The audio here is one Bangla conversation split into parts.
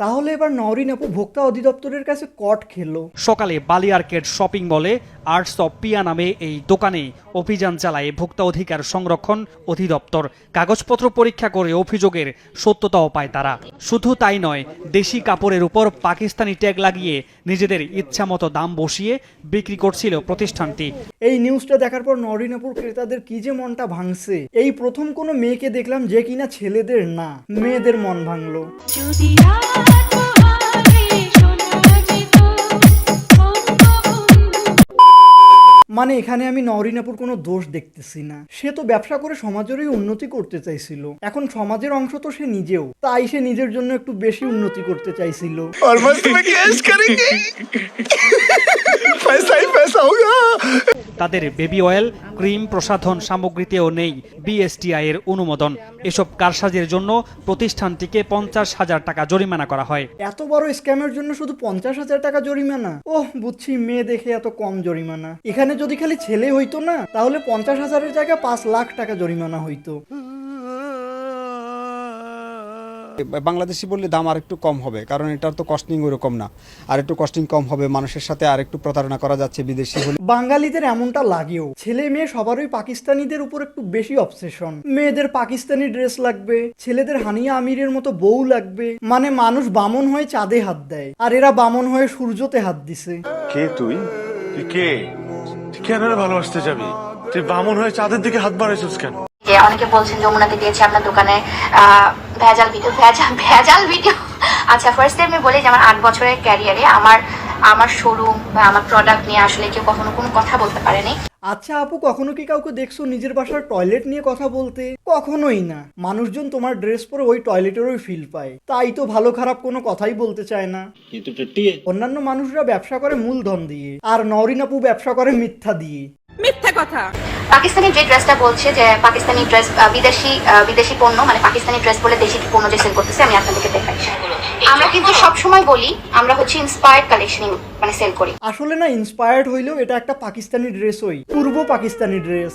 তাহলে এবার নওরিন আপু ভোক্তা অধিদপ্তরের কাছে কট খেলো। সকালে বালিয়ার্কেট শপিং মলে আর্টস অফ পিয়া নামে এই দোকানে অভিযান চালায় ভোক্তা অধিকার সংরক্ষণ অধিদপ্তর। কাগজপত্র পরীক্ষা করে অভিযোগের সত্যতাও পায় তারা। শুধু তাই নয় দেশি কাপড়ের উপর পাকিস্তানি ট্যাগ লাগিয়ে নিজেদের ইচ্ছামতো দাম বসিয়ে বিক্রি করছিল প্রতিষ্ঠানটি। এই নিউজটা দেখার পর নওরিন আপুর ক্রেতাদের কি যে মনটা ভাঙছে। এই প্রথম কোনো মেয়েকে দেখলাম যে কিনা ছেলেদের না মেয়েদের মন ভাঙলো। মানে এখানে আমি নওরিন আপুর কোনো দোষ দেখতেছি না। সে তো ব্যবসা করে সমাজেরই উন্নতি করতে চাইছিল। এখন সমাজের অংশ তো সে নিজেও। তাই সে নিজের জন্য একটু বেশি উন্নতি করতে চাইছিল। তাদের বেবি অয়েল, ক্রিম, প্রসাধন সামগ্রীতেও নেই বিএসটিআই এর অনুমোদন। এসব কারসাজের জন্য প্রতিষ্ঠানটিকে পঞ্চাশ হাজার টাকা জরিমানা করা হয়। এত বড় স্ক্যামের জন্য শুধু পঞ্চাশ হাজার টাকা জরিমানা? ও বুঝছি, মেয়ে দেখে এত কম জরিমানা। এখানে যদি খালি ছেলে হইতো না, তাহলে পঞ্চাশ হাজারের জায়গায় পাঁচ লাখ টাকা জরিমানা হইতো। বাংলাদেশি বললে দাম আর একটু কম হবে কারণ এটার তো কস্টিং ওরকম না। আর একটু কস্টিং কম হবে মানুষের সাথে আর একটু প্রতারণা করা যাচ্ছে বিদেশি হলে। বাঙালিদের এমনটা লাগেও ছেলে মেয়ে সবারই পাকিস্তানিদের উপর একটু বেশি অবসেশন মেয়েদের পাকিস্তানি ড্রেস লাগবে ছেলেদের হানিয়া আমিরের মতো বউ লাগবে মানে মানুষ বামন হয়ে চাঁদে হাত দেয় আর এরা বামন হয়ে সূর্যতে হাত দিছে। কে তুই? তুই কে? তুই কেন ভালোবাসতে যাবি? তুই বামন হয়ে চাঁদের দিকে হাত বাড়াইছিস কেন? অনেকে বলছেন যমুনাকে দিয়েছে আপনার দোকানে আহ, ভেজাল ভিডিও ভেজাল ভেজাল ভিডিও আচ্ছা ফার্স্ট টাইম আমি বলি যে আমার আট বছরের ক্যারিয়ারে আমার আমার শোরুম বা আমার প্রোডাক্ট নিয়ে আসলে কেউ কখনো কোনো কথা বলতে পারেনি। আচ্ছা আপু কখনো কি কাউকে দেখছ নিজের বাসার টয়লেট নিয়ে কথা বলতে? কখনোই না। মানুষজন তোমার ড্রেস পরে ওই টয়লেটেরই ফিল পায়। তাই তো ভালো খারাপ কোনো কথাই বলতে চায় না। অন্যান্য মানুষরা ব্যবসা করে মূলধন দিয়ে। আর নরিন আপু ব্যবসা করে মিথ্যা দিয়ে। পাকিস্তানি যে ড্রেসটা বলছে যে পাকিস্তানি ড্রেস বিদেশি বিদেশি পণ্য মানে পাকিস্তানি ড্রেস বলে দেশি পণ্য যে সেল করতেছে আমি আপনাদেরকে দেখাই। আমরা কিন্তু সব সময় বলি আমরা হচ্ছে ইন্সপায়ার্ড কালেকশন মানে সেল করি। আসলে না ইন্সপায়ার্ড হইলেও এটা একটা পাকিস্তানি ড্রেস হই পূর্ব পাকিস্তানি ড্রেস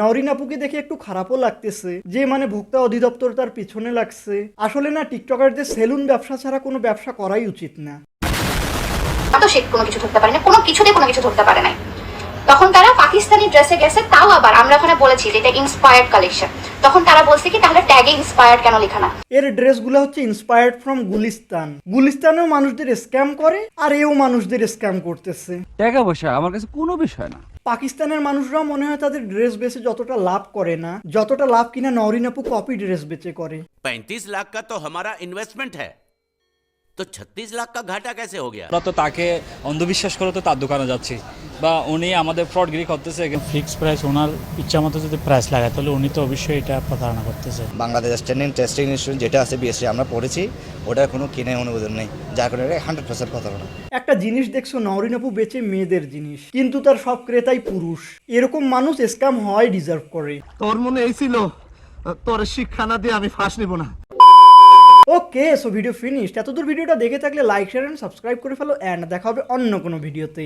নরিন আপুকে দেখে একটু খারাপও লাগতেছে যে মানে ভোক্তা অধিদপ্তর তার পিছনে লাগছে। আসলে না টিকটকারদের সেলুন ব্যবসা ছাড়া কোনো ব্যবসা করাই উচিত না। তো সে কোনো কিছু ধরতে পারে না কোনো কিছুতে কোনো কিছু ধরতে পারে নাই। তখন তারা পাকিস্তানি ড্রেসে গেছে তাও আবার আমরা ওখানে বলেছি যে এটা ইন্সপায়ার্ড কালেকশন তখন তারা বলছে কি তাহলে ট্যাগে ইন্সপায়ার্ড কেন লেখা না এর ড্রেসগুলো হচ্ছে ইন্সপায়ার্ড ফ্রম গুলিস্তান গুলিস্তানেও মানুষদের স্ক্যাম করে আর এও মানুষদের স্ক্যাম করতেছে টাকা পয়সা আমার কাছে কোনো বিষয় না পাকিস্তানের মানুষরা মনে হয় তাদের ড্রেস বেচে যতটা লাভ করে না যতটা লাভ কিনা নরিন আপু কপি ড্রেস বেচে করে पैंतीस लाख का तो हमारा इन्वेस्टमेंट है তো ছত্রিশ লাখ কা ঘাটা কেসে হো গিয়া? তো তাকে অন্ধবিশ্বাস করে তো তার দোকানে যাচ্ছি। বা উনি আমাদের ফ্রড ফ্রডগিরি করতেছে। ফিক্স প্রাইস ওনার ইচ্ছা মতো যদি প্রাইস লাগায় তাহলে উনি তো অবশ্যই এটা প্রতারণা করতেছে। বাংলাদেশ স্ট্যান্ডিং টেস্টিং ইনস্টিটিউট যেটা আছে বিএসসি আমরা পড়েছি। ওটা কোনো কিনে অনুমোদন নেই। যার কারণে হান্ড্রেড পার্সেন্ট প্রতারণা। একটা জিনিস দেখছ নরিনাপু বেচে মেয়েদের জিনিস। কিন্তু তার সব ক্রেতাই পুরুষ। এরকম মানুষ স্ক্যাম হয় ডিজার্ভ করে। তোর মনে এই ছিল? তোর শিক্ষা না দিয়ে আমি ফাঁস নিব না। ওকে সো ভিডিও ফিনিশড এতদূর ভিডিওটা দেখে থাকলে লাইক শেয়ার এন্ড সাবস্ক্রাইব করে ফেলো অ্যান্ড দেখা হবে অন্য কোনো ভিডিওতে